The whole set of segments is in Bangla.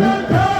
America.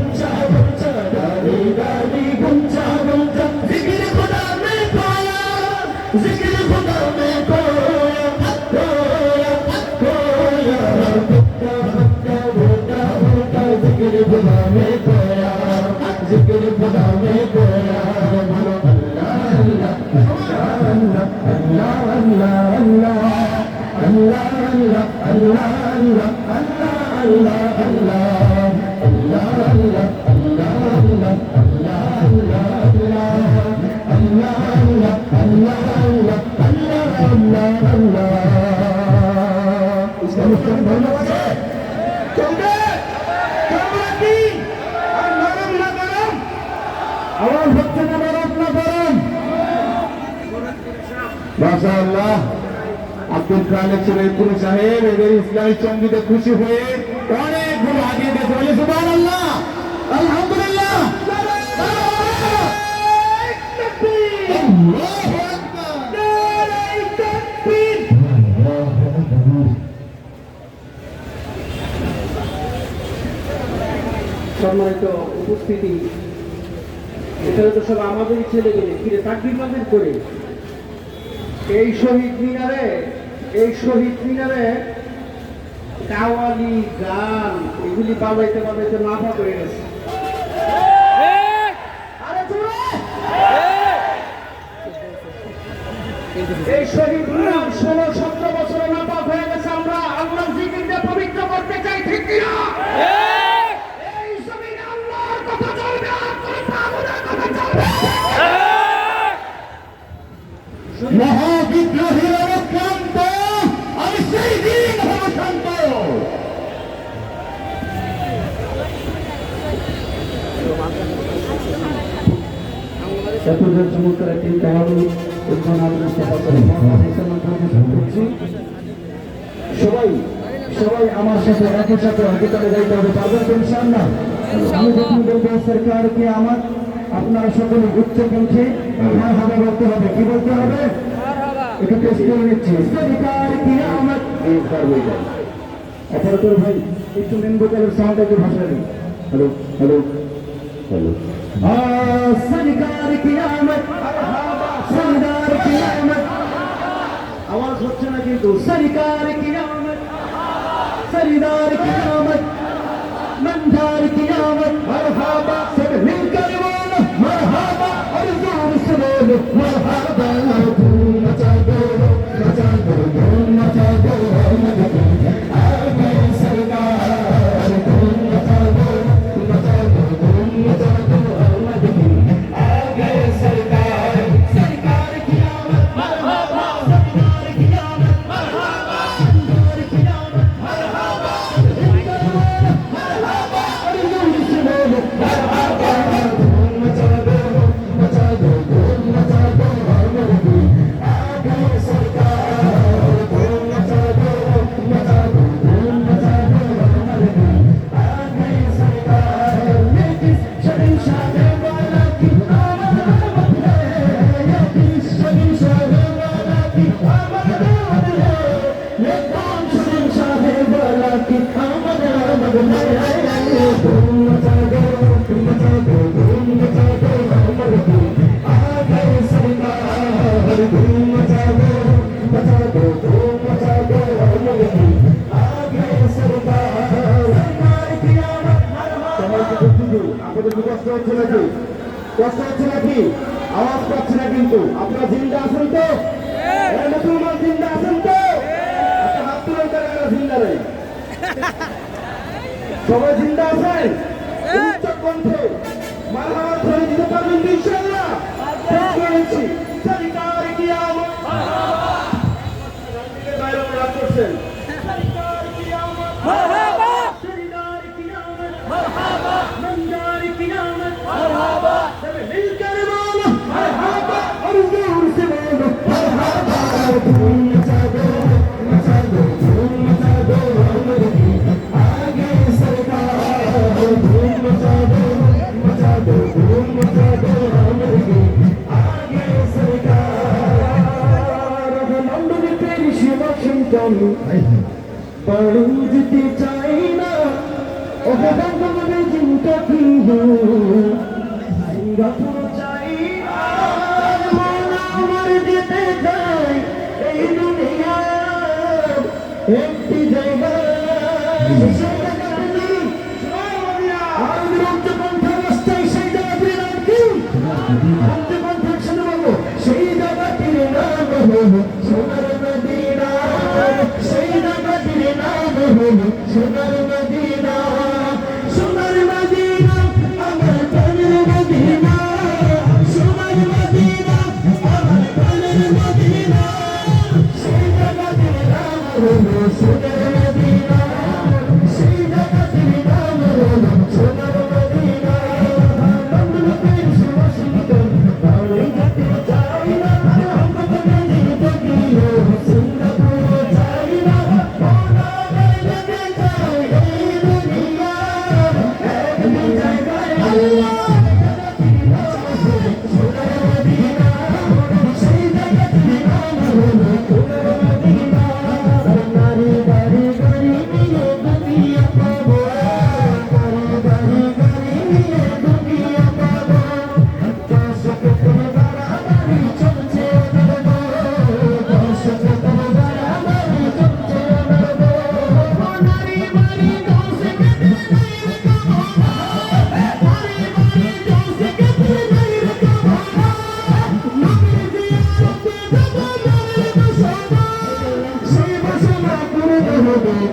Masya Allah. Abdul Khalek সুরেপুর সাহেব, এদের ইসলামী চঙ্গিতে খুশি হয়ে অনেকগুলো আগিয়ে দিয়েছে বলে সুবাহ আল্লাহ সম্মানিত উপস্থিতি, এখানে তো সব আমাদেরই ছেলেমেয়ে, ফিরে চাকরি বাজার করে। এই শহীদ মিনারে এই শহীদ মিনারে কাওয়ালি, গান, এগুলি বাজাইতে বাজাইতে মাথা করে গেছে! এই শহীদ মিনার ষোলো চতুর্থ চমৎকার একটি উদ্যান সবাই সবাই আমার সাথে একই সাথে হকিকালে যাইতে হবে পারবেন তো ইনশাআল্লাহ। আমি যখন বলব সরকারকে আমার, আপনারা সকলে উচ্চ কণ্ঠে হ্যাঁ হবে বলতে হবে। কি বলতে হবে? একটু টেস্ট করে নিচ্ছি। আমার অপারেটর ভাই, একটু মেন ভোকালের সাউন্ড একটু ভাষা দিন। হ্যালো হ্যালো হ্যালো سرکار قیامت سرکار قیامت আওয়াজ হচ্ছে না কিন্তু সরকার قیامت سردار قیامت مندار قیامت হচ্ছে নাকি? কষ্ট হচ্ছে নাকি? আওয়াজ পাচ্ছে না কিন্তু। আপনারা জিন্দা আছেন তো? মুসলমান জিন্দা আছেন তো? হাত তুলে জিন্দা নেই। সবাই জিন্দা আছেন? উচ্চ কণ্ঠে মারহাবা ধরে দিতে পারবেন তো ইনশাআল্লাহ? করেছি সরকার কি আমত বাইরে করছেন। বন্ধু পাড়ি যেতে চাই না ও বন্ধু জিনটা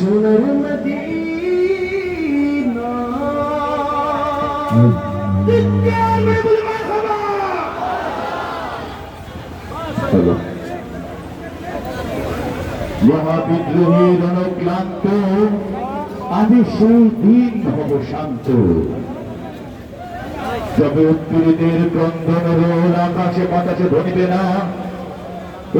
সোনার মদিনা। মহাবিদ্রোহী রণক্লান্ত আমি সেই হব শান্ত। তবে উৎপীড়িতের ক্রন্দন রোল আকাশে বাতাসে ধরিবে না